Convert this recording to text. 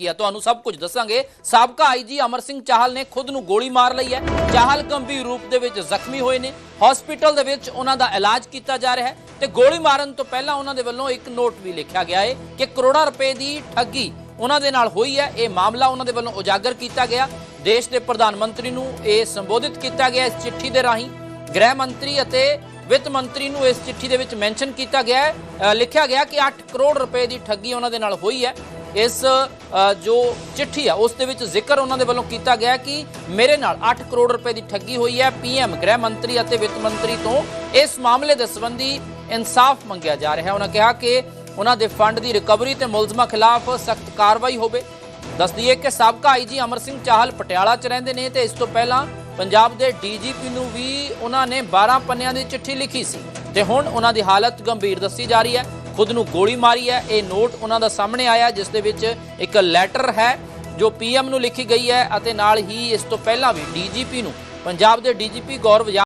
ਕੀ ਹੈ? ਤੁਹਾਨੂੰ ਸਭ ਕੁਝ ਦੱਸਾਂਗੇ। ਸਾਬਕਾ ਆਈਜੀ ਅਮਰ ਸਿੰਘ ਚਾਹਲ ਨੇ ਖੁਦ ਨੂੰ ਗੋਲੀ ਮਾਰ ਲਈ ਹੈ। ਚਾਹਲ ਗੰਭੀਰ ਰੂਪ ਦੇ ਵਿੱਚ ਜ਼ਖਮੀ ਹੋਏ ਨੇ। ਹਸਪੀਟਲ ਦੇ ਵਿੱਚ ਉਹਨਾਂ ਦਾ ਇਲਾਜ ਕੀਤਾ ਜਾ ਰਿਹਾ ਹੈ ਤੇ ਗੋਲੀ ਮਾਰਨ ਤੋਂ ਪਹਿਲਾਂ ਉਹਨਾਂ ਦੇ ਵੱਲੋਂ ਇੱਕ ਨੋਟ ਵੀ ਲਿਖਿਆ ਗਿਆ ਹੈ ਕਿ ਕਰੋੜਾਂ ਰੁਪਏ ਦੀ ਠੱਗੀ ਉਹਨਾਂ ਦੇ ਨਾਲ ਹੋਈ ਹੈ। ਇਹ ਮਾਮਲਾ ਉਹਨਾਂ ਦੇ ਵੱਲੋਂ ਉਜਾਗਰ ਕੀਤਾ ਗਿਆ। ਦੇਸ਼ ਦੇ ਪ੍ਰਧਾਨ ਮੰਤਰੀ ਨੂੰ ਇਹ ਸੰਬੋਧਿਤ ਕੀਤਾ ਗਿਆ ਇਸ ਚਿੱਠੀ ਦੇ ਰਾਹੀਂ। ਗ੍ਰਹਿ ਮੰਤਰੀ ਅਤੇ ਵਿੱਤ ਮੰਤਰੀ ਨੂੰ ਇਸ ਚਿੱਠੀ ਦੇ ਵਿੱਚ ਮੈਂਸ਼ਨ ਕੀਤਾ ਗਿਆ ਹੈ। ਲਿਖਿਆ ਗਿਆ ਕਿ 8 ਕਰੋੜ ਰੁਪਏ ਦੀ ਠੱਗੀ ਉਹਨਾਂ ਦੇ ਨਾਲ ਹੋਈ ਹੈ। ਇਸ ਜੋ ਚਿੱਠੀ ਆ, ਉਸ ਦੇ ਵਿੱਚ ਜ਼ਿਕਰ ਉਹਨਾਂ ਦੇ ਵੱਲੋਂ ਕੀਤਾ ਗਿਆ ਕਿ ਮੇਰੇ ਨਾਲ 8 ਕਰੋੜ ਰੁਪਏ ਦੀ ਠੱਗੀ ਹੋਈ ਹੈ। ਪੀਐਮ ਗ੍ਰਹਿ ਮੰਤਰੀ ਅਤੇ ਵਿੱਤ ਮੰਤਰੀ ਤੋਂ ਇਸ ਮਾਮਲੇ ਦੇ ਸੰਬੰਧੀ ਇਨਸਾਫ ਮੰਗਿਆ ਜਾ ਰਿਹਾ ਹੈ। ਉਹਨਾਂ ਕਿਹਾ ਕਿ ਉਹਨਾਂ ਦੇ ਫੰਡ ਦੀ ਰਿਕਵਰੀ ਤੇ ਮੁਲਜ਼ਮਾਂ ਖਿਲਾਫ ਸਖਤ ਕਾਰਵਾਈ ਹੋਵੇ। ਦੱਸ ਦਈਏ ਕਿ ਸਾਬਕਾ ਆਈਜੀ ਅਮਰ ਸਿੰਘ ਚਾਹਲ ਪਟਿਆਲਾ 'ਚ ਰਹਿੰਦੇ ਨੇ ਤੇ ਇਸ ਤੋਂ ਪਹਿਲਾਂ ਪੰਜਾਬ ਦੇ ਡੀਜੀਪੀ ਨੂੰ ਵੀ ਉਹਨਾਂ ਨੇ 12 ਪੰਨਿਆਂ ਦੀ ਚਿੱਠੀ ਲਿਖੀ ਸੀ। ਤੇ ਹੁਣ ਉਹਨਾਂ ਦੀ ਹਾਲਤ ਗੰਭੀਰ ਦੱਸੀ ਜਾ ਰਹੀ ਹੈ। ਖੁਦ ਨੂੰ ਗੋਲੀ ਮਾਰੀ ਹੈ। ਇਹ ਨੋਟ ਉਹਨਾਂ ਦਾ ਸਾਹਮਣੇ ਆਇਆ, ਜਿਸ ਦੇ ਵਿੱਚ ਇੱਕ ਲੈਟਰ ਹੈ, ਜੋ ਪੀਐਮ ਨੂੰ ਲਿਖੀ ਗਈ ਹੈ ਅਤੇ ਨਾਲ ਹੀ ਇਸ ਤੋਂ ਪਹਿਲਾਂ ਵੀ ਡੀਜੀਪੀ ਨੂੰ, ਪੰਜਾਬ ਦੇ ਡੀਜੀਪੀ ਗੌਰਵ